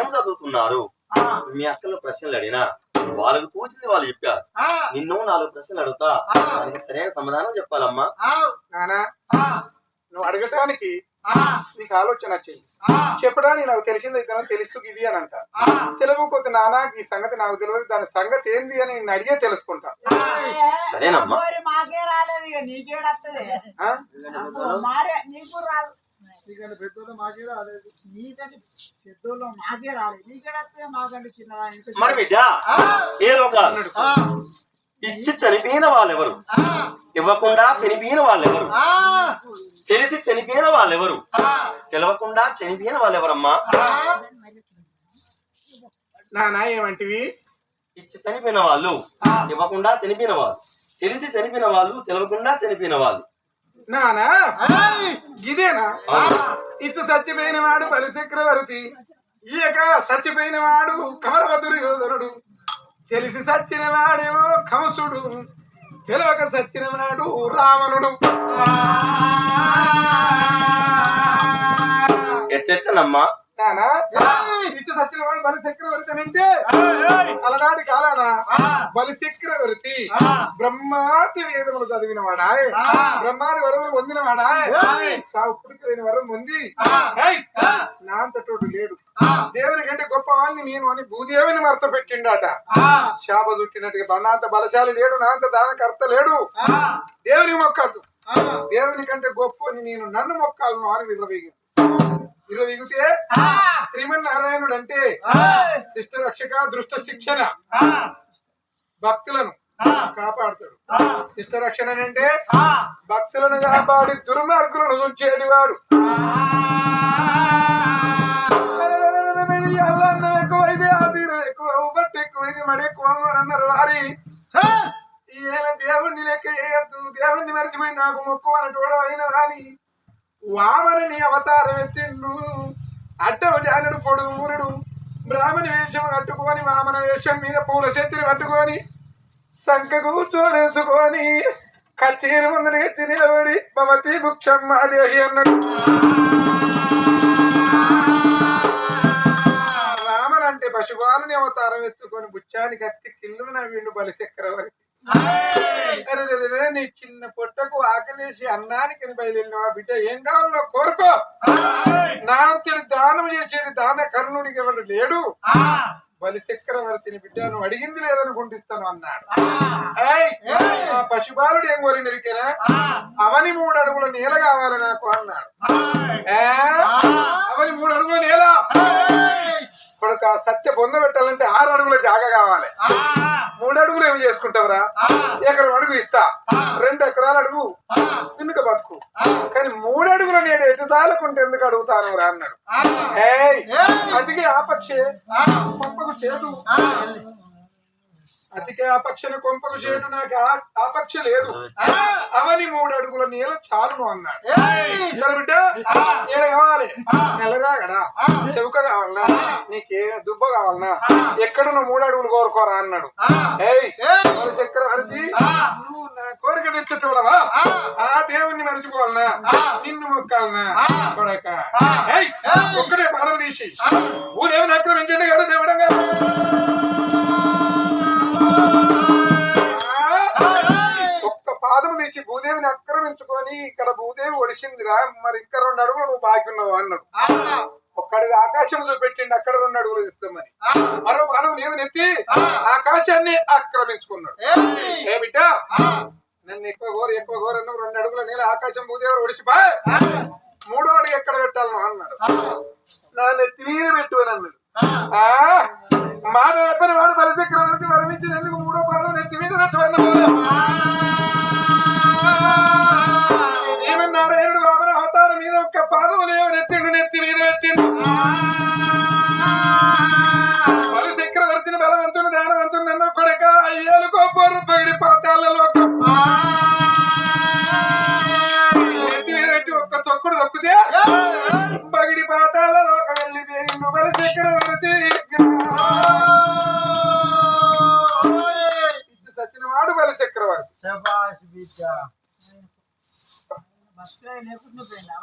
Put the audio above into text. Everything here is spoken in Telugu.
ఏం చదువుతున్నారు? మీ అక్కలు ప్రశ్నలు అడిగినా వాళ్ళకు తోచింది వాళ్ళు చెప్పారు. నిన్ను నాలుగు ప్రశ్నలు అడుగుతా. దానికి సరైన సమాధానం చెప్పాలమ్మా. నువ్వు అడగటానికి నీకు ఆలోచన వచ్చింది. చెప్పడానికి నాకు తెలిసింది ఇతను తెలుసు ఇది అని అంట. తెలియకపోతే నానా ఈ సంగతి నాకు తెలియదు. దాని సంగతి ఏంది అని నేను అడిగే తెలుసుకుంటా. సరేనమ్మా. నీకంటే పెద్దోళ్ళు మాకే రాలేదు. నీకంటే పెద్దోళ్ళు మాకే రాలేదు. మాకంటే చిన్నదా ఇంకా మరి బిడ్డ ఏదో ఒక ఇచ్చి చనిపోయిన వాళ్ళెవరు? ఇవ్వకుండా చనిపోయిన వాళ్ళెవరు? తెలిసి చనిపోయిన వాళ్ళెవరు? తెలవకుండా చనిపోయిన వాళ్ళెవరమ్మా? నానా ఏమంటివి ఇచ్చి చనిపోయిన వాళ్ళు. ఇవ్వకుండా చనిపోయిన వాళ్ళు. తెలిసి చనిపోయిన వాళ్ళు తెలవకుండా చనిపోయిన వాళ్ళు. నానా? ఇదేనా. ఇచ్చు చచ్చిపోయిన వాడు బలి చక్రవర్తి. ఈయక చచ్చిపోయిన వాడు కమరవదురు యోధనుడు. తెలిసి చచ్చిన వాడేమో కంసుడు. తెలవక చచ్చిన వాడు రావణుడు. ఎట్లెట్లనమ్మా? వాడు బలి చక్రవర్తి అంటే అలనాటి కాలాన బలి చక్రవర్తి బ్రహ్మాతి వేదములు చదివిన వాడా? బ్రహ్మాది వరములు పొందిన వాడా? సాగు వరం పొంది! నా అంతటోడు లేడు. దేవుని కంటే గొప్పవాణ్ణి నేను అని భూదేవిని మర్త పెట్టిండట. శాప చుట్టినట్టుగా నా అంత బలశాలి లేడు నా అంత దానకర్త లేడు. దేవునికి మొక్కద్దు దేవుని కంటే గొప్ప నేను నన్ను మొక్కాలను అని విర్రవీగి విర్రవీగితే శ్రీమన్నారాయణుడు అంటే శిష్ట రక్షక దృష్ట శిక్షణ. భక్తులను కాపాడుతాడు. శిష్ట రక్షణ అంటే భక్తులను కాపాడి దుర్మార్గులను ఉంచేది వాడు అని అన్నారు వారి దేవుణ్ణి లెక్క వేయద్దు దేవుణ్ణి మరిచిపోయి నాకు మొక్కు అన్నటోడు అయిన కానీ వామని అవతారం ఎత్తిండు. అడ్డవ జానుడు పొడుగు బ్రాహ్మణ వేషం కట్టుకొని వామన వేషం మీద పూల చెత్తిని పట్టుకొని సంఖ కూర్చోనేసుకొని కచేరి ముందు ఎత్తి నిలబడి భవతి భుక్షమ్మ దేహి అన్నాడు. రామన్ అంటే పశుపాలని అవతారం ఎత్తుకొని బుచ్చానికి అత్తి కిల్లున నవ్విండు బలి నీ చిన్న పొట్టకు ఆకలేసి అన్నానికి బయలుదేరిన బిడ్డ? ఏం కావాలో కోరుకో. నా అంతటి దానం చేసేది దాన కర్ణుడికి ఎవరు లేడు? బలి చక్రవర్తిని బిడ్డ నువ్వు అడిగింది లేదని గుండిస్తాను అన్నాడు. ఏయ్, ఆ పశుపాలుడు ఏం కోరింది అవని మూడు అడుగుల నేల కావాలి నాకు అన్నాడు. అవని మూడు అడుగుల నేల? కొడుక సత్య పొందబెట్టాలంటే ఆరు అడుగుల జాగ కావాలి. మూడు అడుగులు ఏమి చేసుకుంటావురా? ఎకరం అడుగు ఇస్తా. రెండు ఎకరాలు అడుగు. పిన్నుక బతుకు. కానీ మూడు అడుగుల నేను ఎటు సాలకుంటే ఎందుకు అడుగుతాను రా అన్నాడు. అందుకే ఆపక్షే కొంపకు చేదు. అతికే ఆపక్షను కొంపకు చేడు నాకు ఆ- ఆపక్ష లేదు. అవని మూడు అడుగుల నీళ్ళ చాలును అన్నాడు. సరే బిడ్డ కావాలి. నెలరాగడా చెవుక కావాలనా? నీకే దుబ్బ కావాలనా? ఎక్కడ నువ్వు మూడు అడుగులు కోరుకోరా అన్నాడు. ఏయ్ మరి చక్రవర్తి నువ్వు నా కోరిక తెచ్చేటోడవా ఆ. దేవుణ్ణి మర్చిపోవాలనా? నిన్ను మొక్కాలనా? కొడక. ఏయ్ ఒక్కడే పాదం తీసి. ఊరేమి ఆక్రమించండి కదా దేవుడంగా ఆక్రమించుకొని ఇక్కడ భూదేవి ఒడిసిందిరా మరి ఇంకా రెండు అడుగులు నువ్వు బాకి ఉన్నావు అన్నాడు. ఒక్కడుగు ఆకాశం చూపెట్టిండి అక్కడ రెండు అడుగులు ఇస్తామని మరో. పాదం నేను ఎత్తి ఆకాశాన్ని ఆక్రమించుకున్నాడు. ఏ బిడ్డ? నన్ను ఎక్కువ గోరు ఎక్కువ గోరు అన్నావు రెండు అడుగుల నీళ్ళ ఆకాశం భూదేవుడు ఒడిసిపా మూడో అడుగు ఎక్కడ పెట్టాలను అన్నాడు. నా నెత్తి మీద పెట్టు అని అన్నాడు. మాట చెప్పిన వాడు బలిచక్రవర్తి వరమించినందుకు మూడో పాదం నెత్తి మీద పెట్టు బలి చక్రవర్తిని బలవంతుని దానవంతుని నన్ను కొడక పగిడి పాతాల ఒక్క తొక్కుడు తొక్కితే పగిడి పాతాల లోకం బలి చక్రవర్తి సచ్చినవాడు బలి చక్రవర్తి. శబాష్ బిడ్డ. లేకుండా పోయిందా